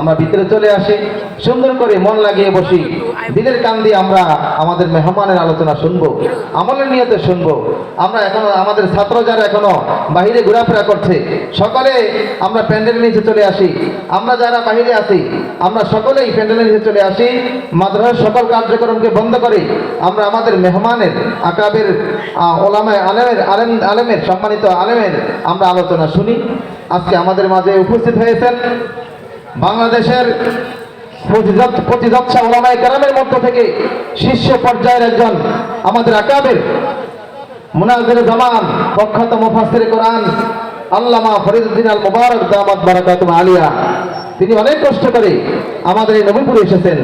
আমরা ভিতরে চলে আসি, সুন্দর করে মন লাগিয়ে বসি। দিনের কান দিয়ে আমরা আমাদের মেহমানের আলোচনা শুনব, আমলের নিয়তে শুনব। আমরা এখনও, আমাদের ছাত্র যারা এখনও বাহিরে ঘোরাফেরা করছে, সকলে আমরা প্যান্ডেলের নিচে চলে আসি। আমরা যারা বাহিরে আছি, আমরা সকলেই প্যান্ডেলের নিচে চলে আসি। মাদ্রাসার সকল কার্যক্রমকে বন্ধ করে আমরা আমাদের মেহমানের, আকাবের ওলামায় আলেমের, আলেম, আলেমের, সম্মানিত আলেমের আমরা আলোচনা শুনি। আজকে আমাদের মাঝে উপস্থিত হয়েছেন বাংলাদেশের প্রতিযৎসা ওলামায় কেরামের মধ্য থেকে শীর্ষ পর্যায়ের একজন আমাদের আকাবের মুনাজির জামান, প্রখ্যাত মুফাসসির কোরআন, আল্লামা ফরিদুদ্দিন আল মুবারক দামাত বারাকাতুম আলিয়া। তিনি অনেক কষ্ট করে আমাদের এই নবীপুরে এসেছেন।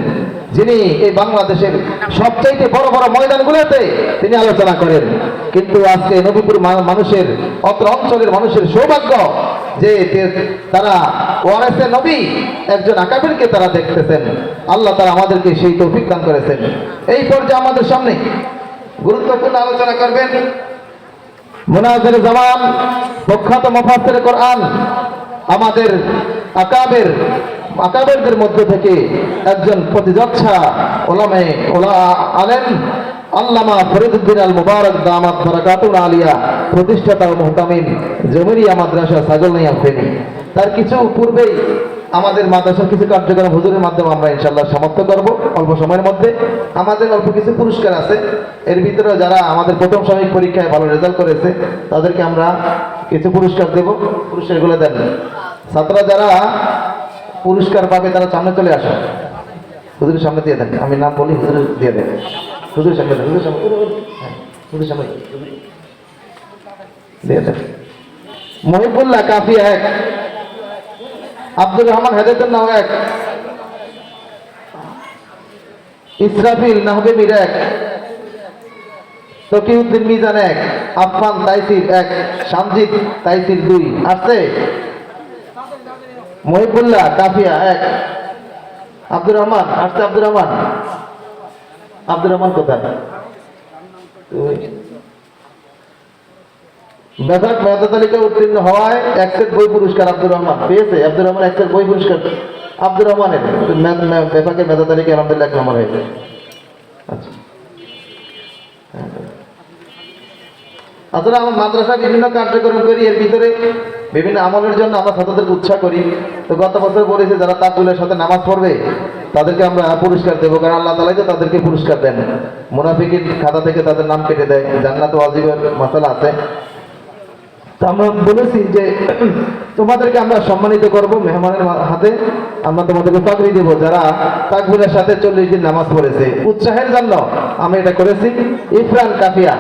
যিনি এই বাংলাদেশের সবচাইতে বড় বড় ময়দানগুলোতে তিনি আলোচনা করেন। কিন্তু আজকে নবীপুর মানুষের, অত্র অঞ্চলের মানুষের সৌভাগ্য যে তারা ওয়ারেসে নবী, একজন আকাবিরকে তারা দেখতেছেন। আল্লাহ তারা আমাদেরকে সেই তৌফিক দান করেছেন। এই পর্যায়ে আমাদের সামনে গুরুত্বপূর্ণ আলোচনা করবেন মুনাজির জামান, প্রখ্যাত মুফাসসির কোরআন, আমাদের আকাবের, আকাবেরদের মধ্যে থেকে একজন প্রতিযচ্ছা ওলামে ওলা আলেম আল্লামা ফরিদুদ্দিন আল মুবারক দামাত বারাকাতুল আলিয়া, প্রতিষ্ঠাতা ও মুহতামিম জমিরিয়া মাদ্রাসা সাগলনাইয়া ফেনী। তার কিছু পূর্বেই আমাদের মাদ্রাসার কিছু কার্যক্রম হুজুরের মাধ্যমে আমরা ইনশাল্লাহ সমাপ্ত করব অল্প সময়ের মধ্যে। আমাদের অল্প কিছু পুরস্কার আছে। এর ভিতরে যারা আমাদের প্রথম সাময়িক পরীক্ষায় ভালো রেজাল্ট করেছে, তাদেরকে আমরা কিছু পুরস্কার দেব। পুরস্কারগুলো দেন। ছাত্ররা যারা পুরস্কার পাবে, তারা সামনে চলে আসে হুজুরের সামনে দিয়ে দেন। আমি নাম বলি হুজুরের দিয়ে দেন। হুজুরের সামনে হ্যাঁ, হুজুরের সামনে মহিবুল্লাহ কাফি এক। আব্দুর রহমান হেদায়তুল নাও এক। ইসরাফিল নাহবে মির এক। তকিউদ্দিন মিজান এক। আফফান তাইসির এক। সামজিদ তাইসির দুই। আসছে? মহিবুল্লাহ কাফিয়া এক। আব্দুর রহমান আসছে আব্দুর রহমান। আব্দুর রহমান কোথায়। মেধা উত্তীর্ণ হওয়ায় বই পুরস্কার আব্দুর রহমান পেয়েছে। আব্দুর রহমান বই পুরস্কার আব্দুর রহমানের। মেধা আলহামদুলিল্লাহ নম্বর হয়েছে। আচ্ছা। আসলে আমার মাদ্রাসা বিভিন্ন কার্যক্রম করি। এর ভিতরে বিভিন্ন আমলের জন্য আমরা ছাত্রদেরকে উৎসাহ করি। তো গত বছর বলেছি, যারা তাকুলের সাথে নামাজ পড়বে তাদেরকে আমরা পুরস্কার দেবো, কারণ আল্লাহ তালাই তো তাদেরকে পুরস্কার দেন। মুনাফিকির খাতা থেকে তাদের নাম কেটে দেয়, জান্নাত ওয়াজিবের মশালা আছে। তো আমরা বলেছি যে, তোমাদেরকে আমরা সম্মানিত করব মেহমানের হাতে, আমরা তোমাদেরকে চাকরি দেবো। যারা তাকবিরের সাথে চল্লিশ দিন নামাজ পড়েছে, উৎসাহের জন্য আমি এটা করেছি। ইফরান কাফিয়া।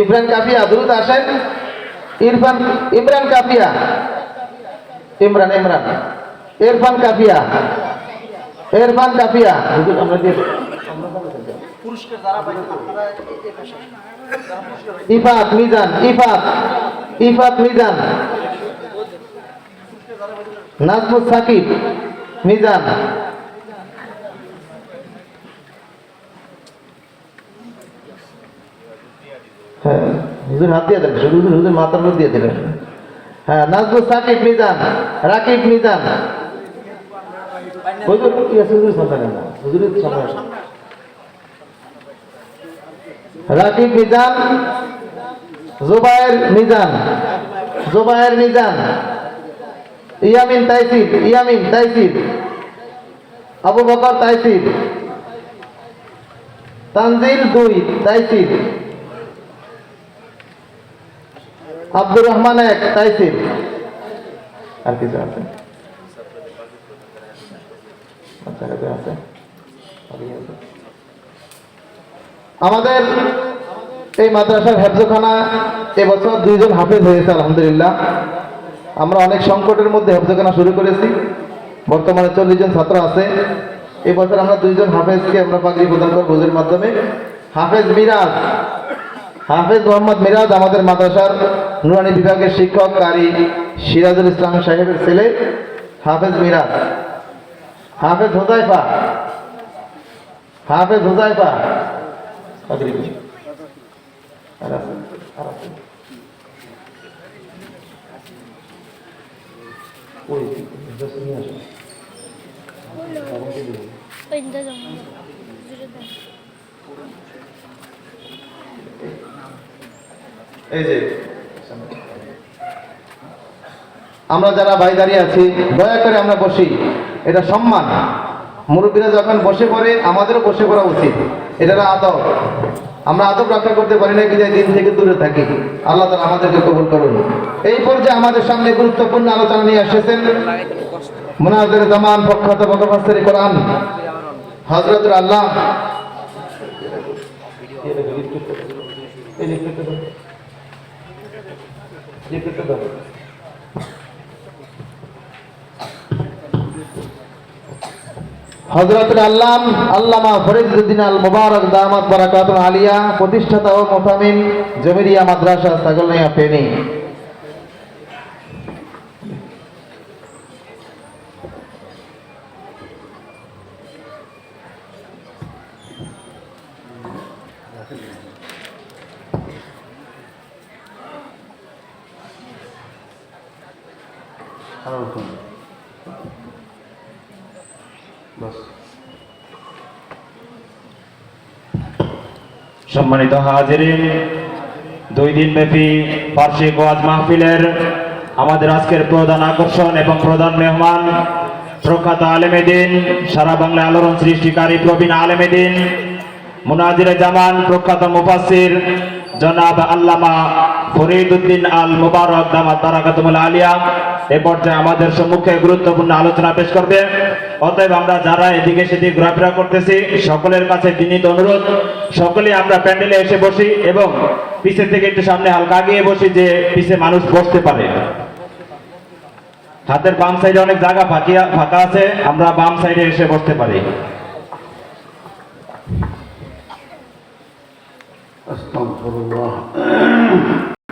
ইফরান কাফিয়া, দ্রুত আসেন। ইরফান ইমরান কাফিয়া। ইমরান ইমরান। ইরফান কাফিয়া। ইরফান দেব। ইফাত মিজান ইফাত। ইফাত মিজান। নাজমুল সাকিব মিজান। হ্যাঁ হুজুর হাত দিয়ে দেন শুধু হুজুর মাথার মধ্যে দিয়ে দিলেন হ্যাঁ নাজমুল সাকিব মিজান রাকিব মিজান। হুজুর কি আছে হুজুর সামনে না হুজুরের রাকিব মিজান জুবায়ের মিজান। জুবায়ের মিজান। ইয়ামিন তাইসির ইয়ামিন তাইসির আবু বকর তাইসির তানজিল দুই তাইসির আব্দুর রহমান এক, তাইসির। আর কিছু আছে? আমাদের এই মাদ্রাসার হেফজখানা এবছর দুইজন হাফেজ হয়েছে, আলহামদুলিল্লাহ। আমরা অনেক সংকটের মধ্যে হেফজখানা শুরু করেছি। বর্তমানে চল্লিশ জন ছাত্র আছে। এবছর আমরা দুইজন হাফেজকে আমরা পাগড়ি প্রদান করব মাধ্যমে। হাফেজ মিরাজ হাফেজ মোহাম্মদ মিরাজ আমাদের মাদ্রাসার নুরানি বিভাগের শিক্ষক কারি সিরাজুল ইসলাম সাহেবের ছেলে হাফেজ মিরাজ হাফেজ হোজাইফা হাফেজ হোজাইফা। ওই এই যে, আমরা যারা ভাই দাঁড়িয়ে আছি, দয়া করে আমরা বসি। এটা সম্মান। মুরব্বীরা যখন বসে পড়ে, আমাদেরও বসে পড়া উচিত। এটা আদব। আমরা আদব রক্ষা করতে পারি না, বিদায় দিন থেকে দূরে থাকি। আল্লাহ তালা আমাদেরকে কবুল করুন। এই পর্যায়ে আমাদের সামনে গুরুত্বপূর্ণ আলোচনা নিয়ে এসেছেন মোনাজের জামান প্রখ্যাত বকফাসের কোরআন হজরতুল আল্লাহ। হজরতুল আল্লাম আল্লামা ফরিদুদ্দিন আল মুবারক দামাত বারাকাতুল আলিয়া প্রতিষ্ঠাতা ও মোসামিন জমিরিয়া মাদ্রাসা সাগলনাইয়া ফেনী সম্মানিত হাজিরিন দুই দিন ব্যাপী বার্ষিক ওয়াজ মাহফিলের আমাদের আজকের প্রধান আকর্ষণ এবং প্রধান মেহমান, প্রখ্যাত আলেমেদিন সারা বাংলা আলোড়ন সৃষ্টিকারী প্রবীণ আলেমেদিন মুনাজিরে জামান, প্রখ্যাত মুফাসির জনাব আল্লামা ফরিদ উদ্দিন আল মুবারক, দামাত বারাকাতুল আলিয়া এ পর্যায়ে আমাদের সম্মুখে গুরুত্বপূর্ণ আলোচনা পেশ করবে। অতএব আমরা যারা এদিকে সেদিকে ঘোরাফেরা করতেছি, সকলের কাছে বিনীত অনুরোধ সকলে আমরা প্যান্ডেলে এসে বসি এবং পিছের থেকে একটু সামনে হালকা আগিয়ে বসি যে পিছে মানুষ বসতে পারে। হাতের বাম সাইডে অনেক জায়গা ফাঁকিয়া ফাঁকা আছে, আমরা বাম সাইডে এসে বসতে পারি। আস্তাগফিরুল্লাহ।